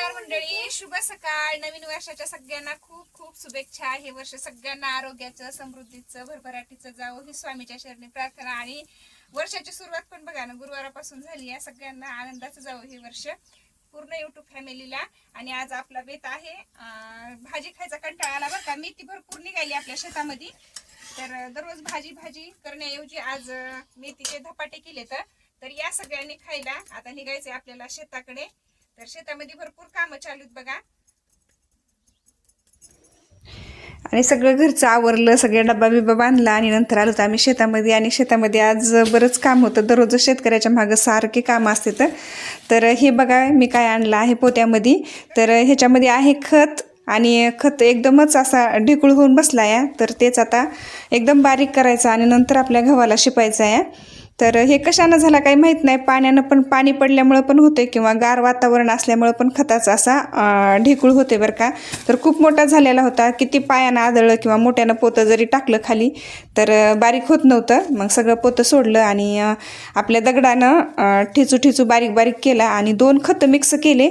नमस्कार मंडळी. शुभ सकाळ. नवीन वर्षाच्या सगळ्यांना खूप खूप शुभेच्छा. हे वर्ष सगळ्यांना आरोग्याचं समृद्धीचं भरभराटीचं जावं ही स्वामीच्या शरणी प्रार्थना. आणि वर्षाची सुरुवात पण बघा ना गुरुवारापासून झाली. या सगळ्यांना आनंदाचं जावं हे वर्ष. पूर्ण युट्यूब फॅमिलीला आणि आज आपला बेत आहे भाजी खायचा कंटाळा आला बरं का? मेथी भरपूर निघाली आपल्या शेतामध्ये. तर दररोज भाजी भाजी करण्याऐवजी आज मेथीचे धपाटे केले तर तर या सगळ्यांनी खायला. आता निघायचंय आपल्याला शेताकडे. तर शेतामध्ये भरपूर कामं चालू आहेत बघा. आणि सगळं घरचं आवरलं सगळे डब्बा बिब्बा बांधला आणि नंतर आलो तर आम्ही शेतामध्ये आणि शेतामध्ये आज बरंच काम होतं. दररोज शेतकऱ्याच्या मागं सारखे काम असते तर. तर हे बघा मी काय आणलं आहे पोत्यामध्ये. तर ह्याच्यामध्ये आहे खत आणि खत एकदमच असा ढेकूळ होऊन बसला आहे तर तेच आता एकदम बारीक करायचं आणि नंतर आपल्या गव्हाला शिपायचं आहे तर हे कशानं झालं काही माहीत नाही. पाण्यानं पण पाणी पडल्यामुळं पण होते किंवा गार वातावरण असल्यामुळं पण खताचा असा ढेकूळ होते बरं का. तर खूप मोठा झालेला होता. किती पायानं आदळलं किंवा मोठ्यानं पोतं जरी टाकलं खाली तर बारीक होत नव्हतं. मग सगळं पोतं सोडलं आणि आपल्या दगडानं ठिचू ठिचू बारीक बारीक केला आणि दोन खतं मिक्स केले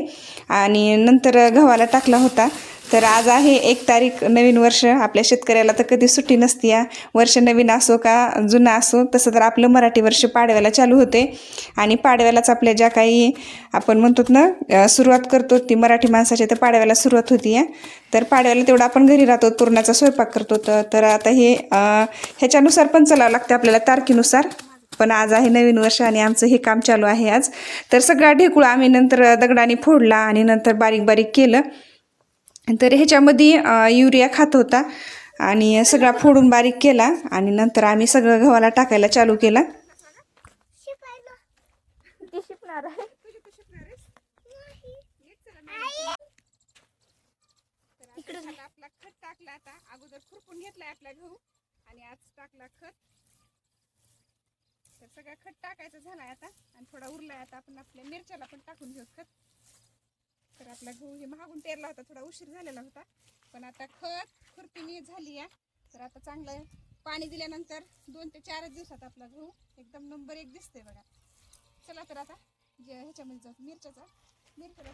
आणि नंतर गव्हाला टाकला होता. तर आज आहे एक तारीख नवीन वर्ष. आपल्या शेतकऱ्याला तर कधी सुट्टी नसती या. वर्ष नवीन असो का जुनं असो तसं तर आपलं मराठी वर्ष पाडव्याला चालू होते. आणि पाडव्यालाच आपल्या ज्या काही आपण म्हणतो ना सुरुवात करतो ती मराठी माणसाची तर पाडव्याला सुरुवात होती या. तर पाडव्याला तेवढं आपण घरी राहतो पुरणाचा स्वयंपाक करतो. तर आता हे ह्याच्यानुसार पण चालावं लागते आपल्याला तारखेनुसार. पण आज आहे नवीन वर्ष आणि आमचं हे काम चालू आहे आज. तर सगळा ढेकुळा आम्ही नंतर दगडाने फोडला आणि नंतर बारीक बारीक केलं. तर ह्याच्यामध्ये युरिया खात होता आणि सगळा फोडून बारीक केला आणि नंतर आम्ही सगळं गव्हाला टाकायला चालू केला. तर आपला खत टाकला आता अगोदर खुरपून घेतलाय आपला गहू आणि आज टाकला खत तर सगळा खत टाकायचा झालाय आता आणि थोडा उरलाय आता. आपण आपल्या मिरच्याला पण टाकून घेऊ खत. आपला गहू हे महागून पेरला होता थोडा उशीर झालेला होता. पण आता खत खुरपीने झाली आहे. तर आता चांगलं पाणी दिल्यानंतर दोन ते चारच दिवसात आपला गहू एकदम नंबर एक दिसतोय बघा. चला तर आता जे ह्याच्यामध्ये जाऊ मिरच्याचा मिरच्याला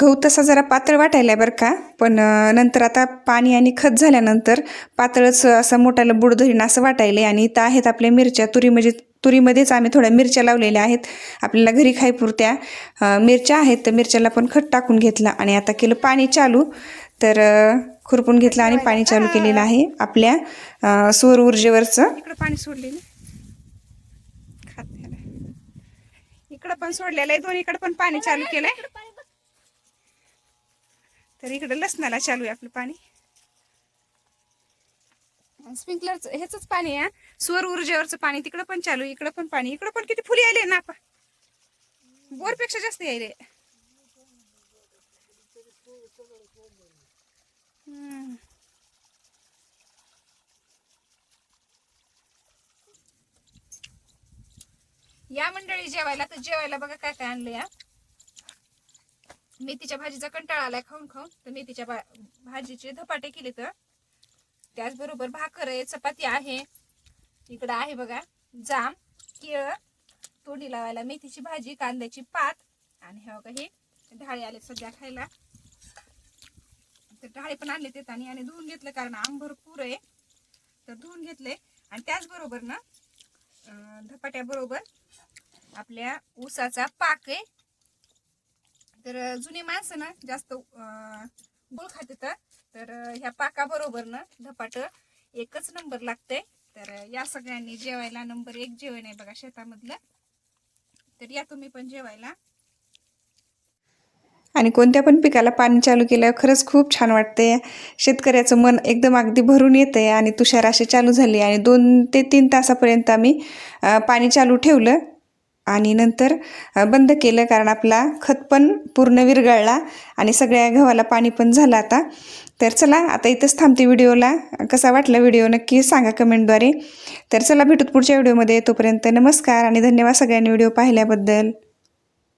गहू तसा जरा पातळ वाटायला बरं का. पण नंतर आता पाणी आणि खत झाल्यानंतर पातळच असं मोठ्याला बुड धरीन असं वाटायले आणि इथं आहेत आपल्या मिरच्या तुरी म्हणजे तुरीमध्येच आम्ही थोड्या मिरच्या लावलेल्या आहेत. आपल्याला घरी खायपुरत्या मिरच्या आहेत तर मिरच्याला पण खत टाकून घेतला आणि आता केलं पाणी चालू. तर खुरपून घेतलं आणि पाणी चालू केलेलं आहे आपल्या सौर ऊर्जेवरचं. इकडं पाणी सोडलेलं. इकडं पण सोडलेलं आहे दोन्हीकडे पण पाणी चालू केलंय. तर इकडं लसणाला चालू आहे आपलं पाणी. स्प्रिंकलरच ह्याच पाणी आहे सौर ऊर्जेवरचं पाणी तिकडं पण चालू इकडं पण पाणी इकडं पण किती फुली आले ना बोरपेक्षा जास्त यायले. हम्म. या मंडळी जेवायला तर जेवायला बघा काय काय आणलं या मेथीच्या भाजीचा कंटाळा आलाय खाऊन खाऊन तर मेथीच्या भाजीचे धपाटे केले तर त्याचबरोबर भाकर आहे चपाती आहे. इकडं आहे बघा जाम केळ तोंडी लावायला मेथीची भाजी कांद्याची पात आणि हे बघा हे ढाळे आले सध्या खायला. तर ढाळे पण आणले ते आणि आणि धुवून घेतलं कारण आंब भरपूर आहे. तर धुवून घेतले आणि त्याचबरोबर ना धपाट्याबरोबर आपल्या ऊसाचा पाक आहे. तर जुनी माणसं ना जास्त गुळ खात तर तर ह्या पाकाबरोबर ना धपाट एकच नंबर लागतंय. तर या सगळ्यांनी जेवायला नंबर एक जेवण आहे बघा शेतामधलं. तर या तुम्ही पण जेवायला. आणि कोणत्या पण पिकाला पाणी चालू केल्यावर खरंच खूप छान वाटते शेतकऱ्याचं मन एकदम अगदी भरून येतं आहे आणि तुषार असे चालू झाले आणि दोन ते तीन तासापर्यंत आम्ही पाणी चालू ठेवलं. आणि नंतर बंद केलं कारण आपला खत पण पूर्ण विरघळला आणि सगळ्या गव्हाला पाणी पण झालं आता. तर चला आता इथंच थांबते व्हिडिओला. कसा वाटला व्हिडिओ नक्की सांगा कमेंटद्वारे. तर चला भेटूत पुढच्या व्हिडिओमध्ये. तोपर्यंत नमस्कार आणि धन्यवाद सगळ्यांनी व्हिडिओ पाहिल्याबद्दल.